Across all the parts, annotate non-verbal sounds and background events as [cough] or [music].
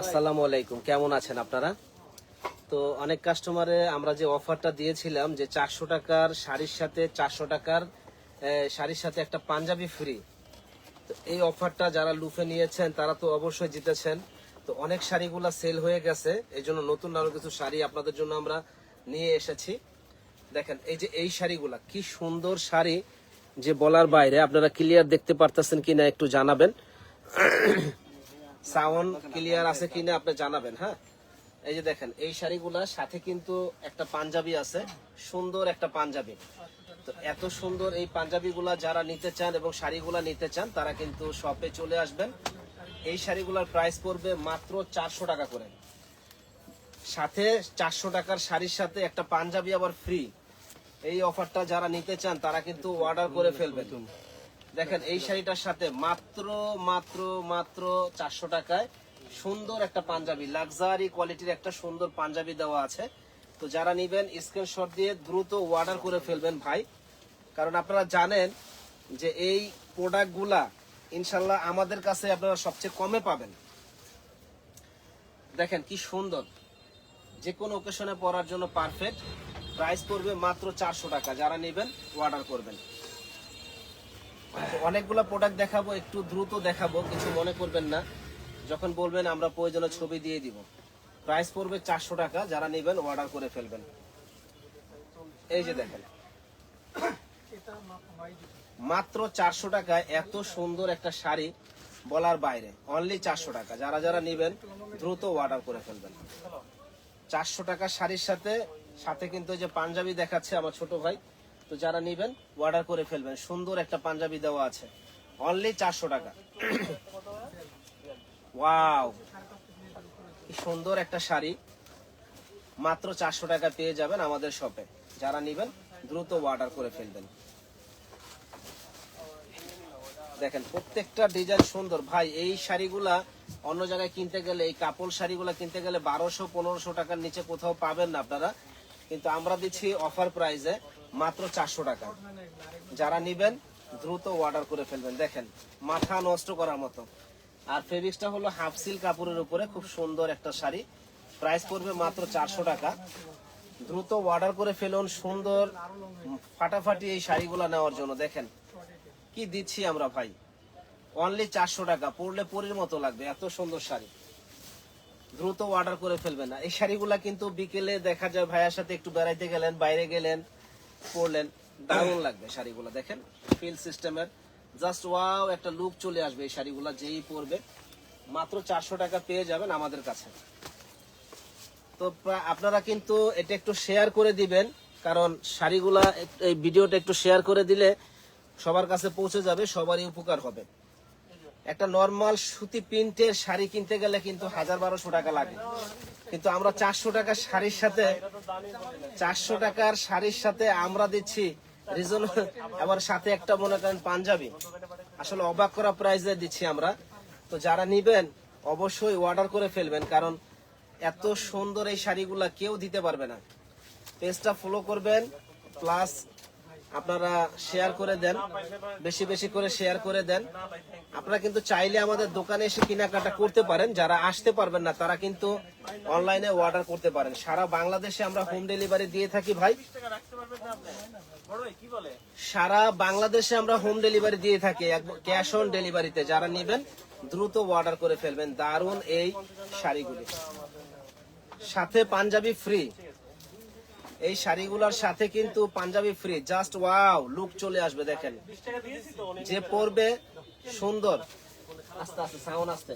আসসালামু আলাইকুম, কেমন আছেন আপনারা? তো অনেক কাস্টমারে আমরা যে অফারটা দিয়েছিলাম যে চারশো টাকার শাড়ির সাথে চারশো টাকার শাড়ির সাথে একটা পাঞ্জাবি ফ্রি তো এই অফারটা যারা লুফে নিয়েছেন, তারা তো অবশ্যই জিতেছেন। তো অনেক শাড়িগুলা সেল হয়ে গেছে এই জন্য নতুন আরও কিছু শাড়ি আপনাদের জন্য আমরা নিয়ে এসেছি। দেখেন, এই যে এই শাড়িগুলা, কি সুন্দর শাড়ি, যে বলার বাইরে, আপনারা ক্লিয়ার দেখতে পারতেছেন কিনা একটু জানাবেন। সাউন্ড ক্লিয়ার আছে কিনা আপনি জানাবেন হ্যাঁ? এই যে দেখেন, এই শাড়িগুলার সাথে কিন্তু একটা পাঞ্জাবি আছে, সুন্দর একটা পাঞ্জাবি। তো এত সুন্দর এই পাঞ্জাবিগুলা যারা নিতে চান এবং শাড়িগুলা নিতে চান, তারা কিন্তু শপে চলে আসবেন। এই শাড়িগুলার প্রাইস পড়বে মাত্র চারশো টাকা করে। সাথে চারশো টাকার শাড়ির সাথে একটা পাঞ্জাবি আবার ফ্রি এই অফারটা যারা নিতে চান, তারা কিন্তু অর্ডার করে ফেলবেন। দেখেন, এই শাড়িটার সাথে মাত্র মাত্র মাত্র চারশো টাকায় সুন্দর একটা পাঞ্জাবি লাক্সারি কোয়ালিটির একটা সুন্দর পাঞ্জাবি দেওয়া আছে। তো যারা নিবেন স্ক্রিনশট দিয়ে দ্রুত অর্ডার করে ফেলবেন ভাই। কারণ আপনারা জানেন যে এই প্রোডাক্টগুলা ইনশাল্লাহ আমাদের কাছে আপনারা সবচেয়ে কমে পাবেন। দেখেন, কি সুন্দর। যে কোনো ওকেশনে পরার জন্য পারফেক্ট প্রাইস পড়বে মাত্র চারশো টাকা। যারা নেবেন অর্ডার করবেন। অনেকগুলো প্রোডাক্ট দেখাবো, একটু দ্রুত দেখাবো, কিছু মনে করবেন না। যখন বলবেন, আমরা প্রয়োজনে ছবি দিয়ে দিব। প্রাইস পড়বে চারশো টাকা, যারা নেবেন অর্ডার করে ফেলবেন। এই যে দেখেন। মাত্র চারশো টাকায় এত সুন্দর একটা শাড়ি বলার বাইরে। অনলি চারশো টাকা। যারা যারা নেবেন, দ্রুত অর্ডার করে ফেলবেন। চারশো টাকা শাড়ির সাথে সাথে কিন্তু যে পাঞ্জাবি দেখাচ্ছে আমার ছোট ভাই। তো যারা নেবেন অর্ডার করে ফেলবেন। সুন্দর একটা পাঞ্জাবি দেওয়া আছে। অনলি চারশো টাকা। ওয়াও সুন্দর একটা শাড়ি। মাত্র চারশো টাকা পেয়ে যাবেন আমাদের শপে। যারা নেবেন, দ্রুত অর্ডার করে ফেলবেন। দেখেন, প্রত্যেকটা ডিজাইন সুন্দর। ভাই, এই শাড়িগুলা অন্য জায়গায় কিনতে গেলে, এই কাপড় শাড়িগুলা কিনতে গেলে বারোশো, পনেরোশো টাকার নিচে কোথাও পাবেন না আপনারা। কিন্তু আমরা দিচ্ছি অফার প্রাইসে মাত্র চারশো টাকা। যারা নিবেন, দ্রুত অর্ডার করে ফেলবেন। দেখেন, মাথা নষ্ট করার মতো। আর ফেব্রিক্সটা হলো হাফ সিল কাপড়ের উপরে, খুব সুন্দর একটা শাড়ি। প্রাইস পড়বে মাত্র চারশো টাকা। দ্রুত অর্ডার করে ফেলুন সুন্দর, ফাটাফাটি এই শাড়িগুলো নেওয়ার জন্য। দেখেন, কি দিচ্ছি আমরা ভাই? অনলি চারশো টাকা, পরলে পরির মতো লাগবে, এত সুন্দর শাড়ি। দ্রুত অর্ডার করে ফেলবেন না। এই শাড়িগুলা কিন্তু বিকেলে দেখা যায়, ভাইয়ার সাথে একটু বেড়াইতে গেলেন, বাইরে গেলেন। পরলেন, দারুণ লাগবে শাড়িগুলো, দেখেন ফিল সিস্টেমের জাস্ট ওয়াও একটা লুক চলে আসবে এই শাড়িগুলো, যেই পরবে। মাত্র চারশো টাকা পেয়ে যাবেন আমাদের কাছে। তো আপনারা কিন্তু এটা একটু শেয়ার করে দিবেন, কারণ শাড়িগুলা, এই ভিডিওটা একটু শেয়ার করে দিলে সবার কাছে পৌঁছে যাবে, সবারই উপকার হবে। একটা নর্মাল সুতি প্রিন্টের শাড়ি কিনতে গেলে কিন্তু হাজার বারোশো টাকা লাগে। কিন্তু আমরা চারশো টাকার শাড়ির সাথে, চারশো টাকার শাড়ির সাথে আমরা দিচ্ছি রিজন আবার সাথে একটা মনে করেন পাঞ্জাবি। আসলে অবাক করা প্রাইসে দিচ্ছি আমরা। তো যারা নিবেন, অবশ্যই অর্ডার করে ফেলবেন, কারণ এত সুন্দর এই শাড়িগুলা কেউ দিতে পারবে না। পেজটা ফলো করবেন প্লাস আপনারা শেয়ার করে দেন, বেশি বেশি করে শেয়ার করে দেন। আপনারা কিন্তু চাইলে আমাদের দোকানে এসে কেনাকাটা করতে পারেন, যারা আসতে পারবেন না, তারা কিন্তু অনলাইনে অর্ডার করতে পারেন। সারা বাংলাদেশে আমরা হোম ডেলিভারি দিয়ে থাকি ভাই। সারা বাংলাদেশে আমরা হোম ডেলিভারি দিয়ে থাকি ক্যাশ অন ডেলিভারিতে যারা নেবেন, দ্রুত অর্ডার করে ফেলবেন। দারুণ এই শাড়িগুলি। সাথে পাঞ্জাবি ফ্রি এই শাড়িগুলোর সাথে কিন্তু Punjabi free just wow look চলে আসবে, দেখেন। যে পরবে সুন্দর। আস্তে আস্তে সাউন্ড আসতে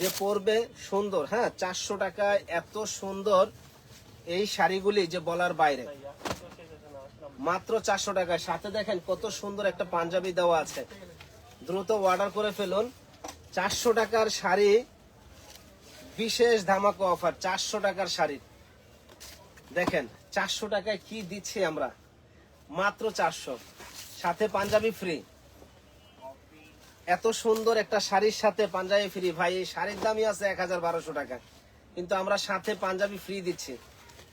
যে পরবে সুন্দর হ্যাঁ চারশো টাকায় এত সুন্দর এই শাড়িগুলি যে বলার বাইরে। মাত্র চারশো টাকায়। সাথে দেখেন কত সুন্দর একটা পাঞ্জাবি দেওয়া আছে। দ্রুত অর্ডার করে ফেলুন। চারশো টাকার শাড়ি, বিশেষ ধামাকা অফার চারশো টাকার শাড়ি দেখেন, চারশো টাকায় কি দিচ্ছি আমরা? মাত্র চারশো। সাথে পাঞ্জাবি ফ্রি এত সুন্দর একটা শাড়ির সাথে পাঞ্জাবি ফ্রি ভাই, এই শাড়ির দামই আছে এক হাজার বারোশো টাকা। কিন্তু আমরা সাথে পাঞ্জাবি ফ্রি দিচ্ছি।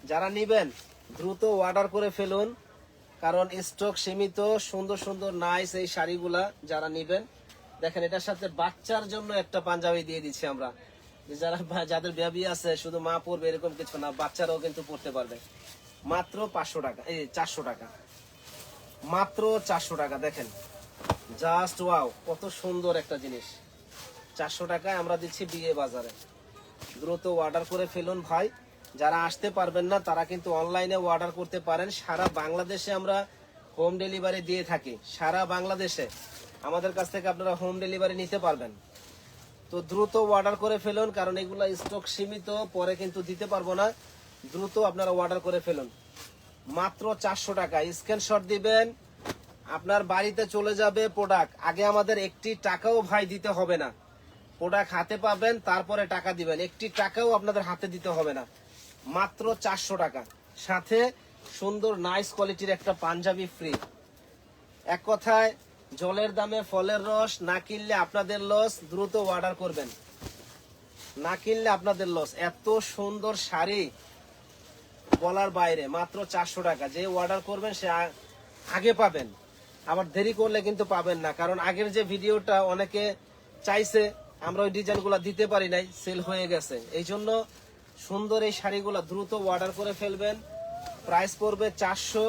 যারা নিবেন, দ্রুত অর্ডার করে ফেলুন। কারণ স্টক সীমিত, সুন্দর সুন্দর নাইস এই শাড়িগুলা যারা নিবেন। দেখেন, এটার সাথে বাচ্চার জন্য একটা পাঞ্জাবি দিয়ে দিচ্ছি আমরা। যারা যাদের বেবি আছে, শুধু মা পড়বে এরকম কিছু না, বাচ্চারাও কিন্তু পড়তে পারবে। মাত্র পাঁচশো টাকা, এই চারশো টাকা। মাত্র চারশো টাকা, দেখেন। জাস্ট ওয়াও, কত সুন্দর একটা জিনিস। চারশো টাকায় আমরা দিচ্ছি বিয়ে বাজারে। দ্রুত অর্ডার করে ফেলুন ভাই। যারা আসতে পারবেন না, তারা কিন্তু অনলাইনে অর্ডার করতে পারেন। সারা বাংলাদেশে আমরা হোম ডেলিভারি দিয়ে থাকি। সারা বাংলাদেশে। আমাদের কাছ থেকে আপনারা হোম ডেলিভারি নিতে পারবেন। তো দ্রুত অর্ডার করে ফেলুন, কারণ এগুলা স্টক সীমিত, পরে কিন্তু দিতে পারব না। দ্রুত আপনারা অর্ডার করে ফেলুন। মাত্র চারশো টাকা। স্ক্রিনশট দিবেন, আপনার বাড়িতে চলে যাবে প্রোডাক্ট আগে আমাদের একটি টাকাও ভাই দিতে হবে না। প্রোডাক্ট হাতে পাবেন, তারপরে টাকা দিবেন। একটি টাকাও আপনাদের হাতে দিতে হবে না। মাত্র চারশো টাকা। সাথে সুন্দর নাইস কোয়ালিটির একটা পাঞ্জাবি ফ্রি এক কথায় জলের দামে ফলের রস না কিনলে আপনাদের লস, দ্রুত অর্ডার করবেন। না কিনলে আপনাদের লস। এত সুন্দর শাড়ি বলার বাইরে, মাত্র চারশো টাকা। যে অর্ডার করবেন, সে আগে পাবেন। আবার দেরি করলে কিন্তু পাবেন না। কারণ আগের যে ভিডিওটা অনেকে চাইছে, আমরা ওই ডিজাইনগুলো দিতে পারি নাই, সেল হয়ে গেছে। এই জন্য সুন্দর এই শাড়িগুলো দ্রুত অর্ডার করে ফেলবেন। প্রাইস পড়বে চারশো।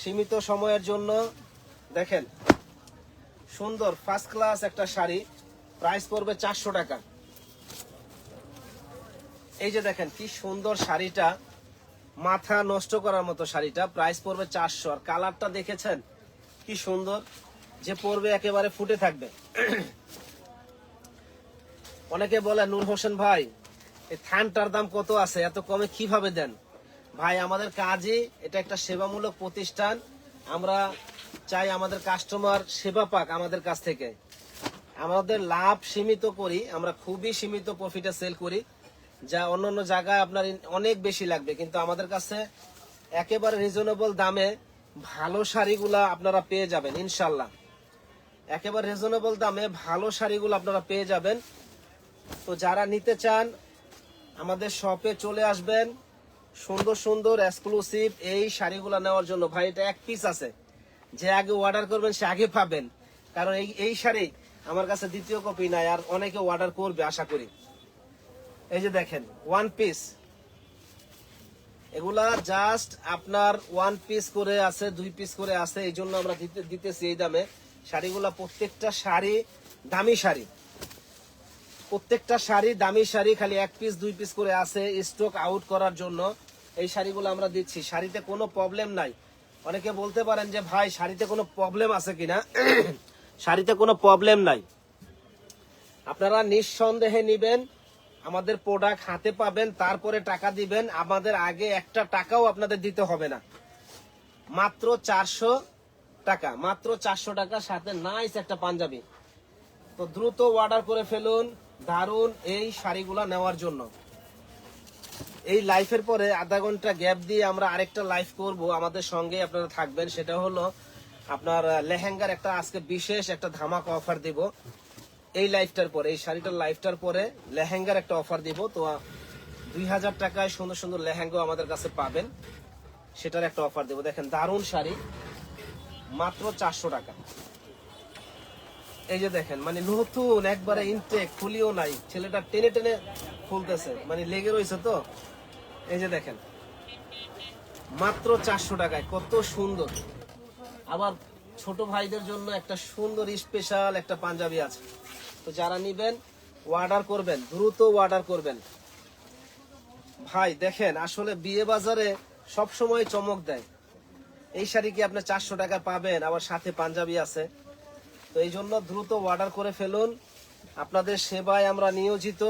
সীমিত সময়ের জন্য। দেখেন সুন্দর ফার্স্ট ক্লাস একটা শাড়ি। প্রাইস পড়বে চারশো টাকা। এই যে দেখেন, কি সুন্দর শাড়িটা। মাথা নষ্ট করার মতো শাড়িটা। প্রাইস পড়বে চারশো। আর কালারটা দেখেছেন? কি সুন্দর। যে পরবে একেবারে ফুটে থাকবে। অনেকে বলে, নূর হোসেন ভাই, এই থানটার দাম কত আছে? এত কমে কীভাবে দেন? ভাই, আমাদের কাজই এটা একটা সেবামূলক প্রতিষ্ঠান। আমরা চাই আমাদের কাস্টমার সেবা পাক আমাদের কাছ থেকে। আমাদের লাভ সীমিত করি, আমরা খুবই সীমিত প্রফিটে সেল করি, যা অন্য অন্য জায়গায় আপনার অনেক বেশি লাগবে। কিন্তু আমাদের কাছে একেবারে রিজনেবল দামে ভালো শাড়িগুলা আপনারা পেয়ে যাবেন ইনশাল্লাহ একেবারে রিজনেবল দামে ভালো শাড়িগুলো আপনারা পেয়ে যাবেন। তো যারা নিতে চান, আমাদের শপে চলে আসবেন। সুন্দর সুন্দর এক্সক্লুসিভ এই শাড়িগুলো নেওয়ার জন্য। ভাই, এটা এক পিস আছে। যে আগে অর্ডার করবেন, সে আগে পাবেন। কারণ এই এই শাড়ি আমার কাছে দ্বিতীয় কপি নাই আর অনেকে অর্ডার করবে, আশা করি। এই যে দেখেন ওয়ান পিস এগুলা জাস্ট আপনার ওয়ান পিস করে আছে, দুই পিস করে আছে, এই জন্য আমরা দিতে, দিতেছি এই দামে। শাড়িগুলা প্রত্যেকটা শাড়ি দামি শাড়ি। প্রত্যেকটা শাড়ি দামি শাড়ি, খালি এক পিস দুই পিস করে আছে স্টক আউট করার জন্য। এই শাড়িগুলো আমরা দিচ্ছি। শাড়িতে কোনো প্রবলেম নাই। অনেকে বলতে পারেন যে, ভাই, শাড়িতে কোনো প্রবলেম আছে কিনা? [clears throat] শাড়িতে কোনো প্রবলেম নাই। আপনারা নিঃসন্দেহে নিবেন, আমাদের প্রোডাক্ট হাতে পাবেন, তারপরে টাকা দিবেন, আমাদের আগে একটা টাকাও আপনাদের দিতে হবে না। মাত্র চারশো টাকা, মাত্র চারশো টাকা সাথে নাইস একটা পাঞ্জাবি। তো দ্রুত অর্ডার করে ফেলুন দারুণ এই শাড়িগুলো নেওয়ার জন্য। এই লাইফের পরে আধা ঘণ্টা গ্যাপ দিয়ে আমরা আরেকটা লাইফ করব। আমাদের সঙ্গে আপনারা থাকবেন। সেটা হলো আপনার লেহেঙ্গার একটা আজকে বিশেষ একটা ধামাকা অফার দিব। এই লাইফটার পরে, এই শাড়িটার লাইফটার পরে লেহেঙ্গার একটা অফার দিব। তো দুই হাজার টাকায় সুন্দর সুন্দর লেহেঙ্গা আমাদের কাছে পাবেন। সেটার একটা অফার দেবো। দেখেন, দারুণ শাড়ি। মাত্র চারশো টাকা। এই যে দেখেন মানে নতুন, একবারে ইনটেক খুলিও নাই। ছেলেটা টেনে টেনে খুলতেছে। মানে লেগে রয়েছে তো। এই যে দেখেন। মাত্র চারশো টাকায়, কত সুন্দর। আবার ছোট ভাইদের জন্য একটা সুন্দর স্পেশাল একটা পাঞ্জাবি আছে। তো যারা নিবেন অর্ডার করবেন, দ্রুত অর্ডার করবেন। ভাই, দেখেন, আসলে বিয়ে বাজারে সব সময় চমক দেয়। এই শাড়ি কি আপনি চারশো টাকা পাবেন? আবার সাথে পাঞ্জাবি আছে। তো এই জন্য দ্রুত অর্ডার করে ফেলুন। আপনাদের সেবায় আমরা নিয়োজিত।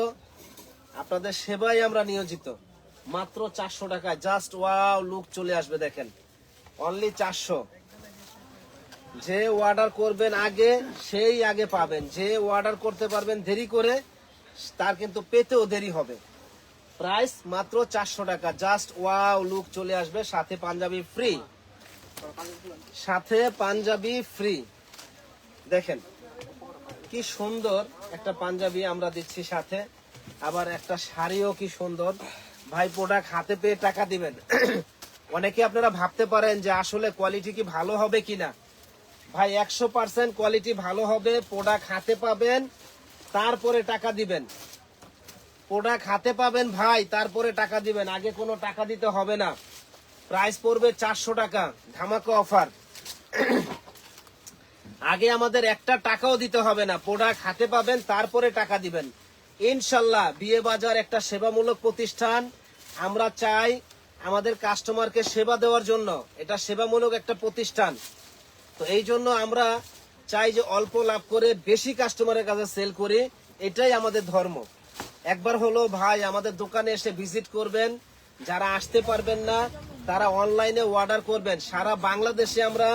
আপনাদের সেবায় আমরা নিয়োজিত। মাত্র চারশো টাকায়। জাস্ট ওয়াও লুক চলে আসবে দেখেন। অনলি চারশো। যে অর্ডার করবেন আগে, সেই আগে পাবেন। যে অর্ডার করতে পারবেন দেরি করে, তার কিন্তু পেতেও দেরি হবে। প্রাইস মাত্র চারশো টাকা। জাস্ট ওয়াও লুক চলে আসবে। সাথে পাঞ্জাবি ফ্রি সাথে পাঞ্জাবি ফ্রি দেখেন, কি সুন্দর একটা পাঞ্জাবি আমরা দিচ্ছি সাথে। আবার একটা শাড়িও কি সুন্দর। ভাই প্রোডাক্ট হাতে পেয়ে টাকা দিবেন। [clears throat] অনেকে আপনারা ভাবতে পারেন যে আসলে কোয়ালিটি কি ভালো হবে কিনা। ভাই, একশো পার্সেন্ট কোয়ালিটি ভালো হবে প্রোডাক্ট হাতে পাবেন, তারপরে টাকা দিবেন। প্রোডাক্ট হাতে পাবেন ভাই, তারপরে টাকা দিবেন। আগে কোনো টাকা দিতে হবে না। প্রাইস পড়বে চারশো টাকা, ধামাকা অফার [clears throat] আগে আমাদের একটা টাকাও দিতে হবে না। প্রোডাক্ট হাতে পাবেন, তারপরে টাকা দিবেন। ইনশাল্লাহ বিয়ে বাজার একটা সেবামূলক প্রতিষ্ঠান। আমরা চাই আমাদের কাস্টমারকে সেবা দেওয়ার জন্য। এটা সেবামূলক একটা প্রতিষ্ঠান। তো এই জন্য আমরা চাই যে অল্প লাভ করে বেশি কাস্টমারের কাছে সেল করি। এটাই আমাদের ধর্ম। একবার হলো ভাই আমাদের দোকানে এসে ভিজিট করবেন। যারা আসতে পারবেন না, তারা অনলাইনে অর্ডার করবেন। সারা বাংলাদেশে আমরা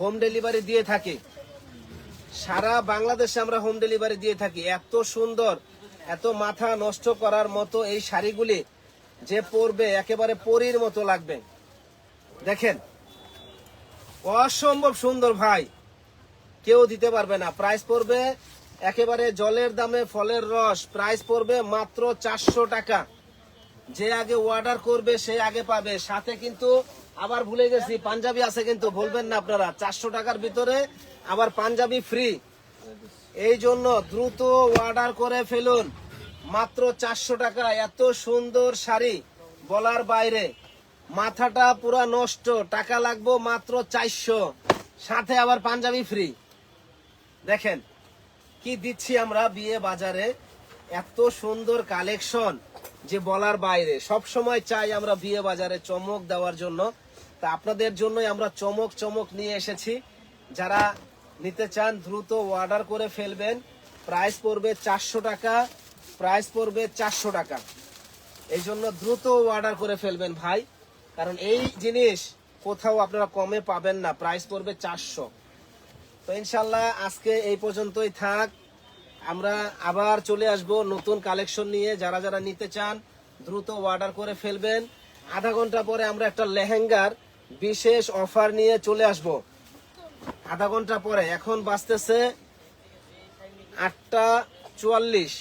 হোম ডেলিভারি দিয়ে থাকি। সারা বাংলাদেশে আমরা হোম ডেলিভারি দিয়ে থাকি। এত সুন্দর। এত মাথা নষ্ট করার মতো এই শাড়িগুলি যে পরবে একেবারে পরীর মতো লাগবে। দেখেন, অসম্ভব সুন্দর ভাই। কেউ দিতে পারবে না। প্রাইস পড়বে একেবারে জলের দামে ফলের রস। প্রাইস পড়বে মাত্র চারশো টাকা। যে আগে অর্ডার করবে, সে আগে পাবে। সাথে কিন্তু আবার ভুলে গেছি, পাঞ্জাবি আছে কিন্তু, বলবেন না আপনারা। চারশো টাকার ভিতরে আবার পাঞ্জাবি ফ্রি এই জন্য দ্রুত অর্ডার করে ফেলুন। মাত্র চারশো টাকা, এত সুন্দর শাড়ি বলার বাইরে। মাথাটা পুরা নষ্ট, টাকা লাগবো মাত্র চারশো। সাথে আবার পাঞ্জাবি ফ্রি দেখেন, কি দিচ্ছি আমরা বিয়ে বাজারে? এত সুন্দর কালেকশন যে বলার বাইরে। সব সময় চাই আমরা বিয়ে বাজারে চমক দেওয়ার জন্য। তা আপনাদের জন্যই আমরা চমক চমক নিয়ে এসেছি। যারা নিতে চান, দ্রুত অর্ডার করে ফেলবেন। প্রাইস পড়বে চারশো টাকা প্রাইস পড়বে চারশো টাকা। এই জন্য দ্রুত অর্ডার করে ফেলবেন ভাই। কারণ এই জিনিস কোথাও আপনারা কমে পাবেন না প্রাইস পড়বে চারশো। তো ইনশাল্লাহ আজকে এই পর্যন্তই থাক। আমরা আবার চলে আসব নতুন কালেকশন নিয়ে। যারা যারা নিতে চান, দ্রুত অর্ডার করে ফেলবেন। আধা ঘণ্টা পরে আমরা একটা লেহেঙ্গার বিশেষ অফার নিয়ে চলে আসব। আধা ঘণ্টা পরে। এখন বাঁচতেছে আটটা চুয়াল্লিশ।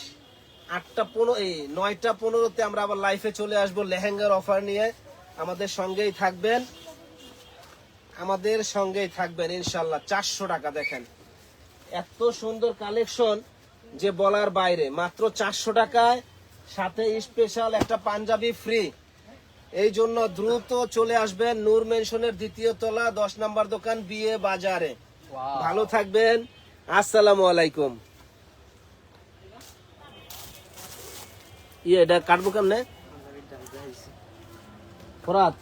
আটটা পনেরো, এই নয়টা পনেরোতে আমরা আবার লাইফে চলে আসব লেহেঙ্গার অফার নিয়ে। আমাদের সঙ্গেই থাকবেন। আমাদের সঙ্গেই থাকবেন ইনশাল্লাহ চারশো টাকা দেখেন। এত সুন্দর কালেকশন যে বলার বাইরে। মাত্র চারশো টাকায়, সাথে স্পেশাল একটা পাঞ্জাবি ফ্রি এই জন্য দ্রুত চলে আসবেন নূর মেনশনের দ্বিতীয় তলা দশ নম্বর দোকান বিয়ে বাজারে। ভালো থাকবেন। আসসালামু আলাইকুম। ইয়ে এটা কাটবো কেমনে? ফরাত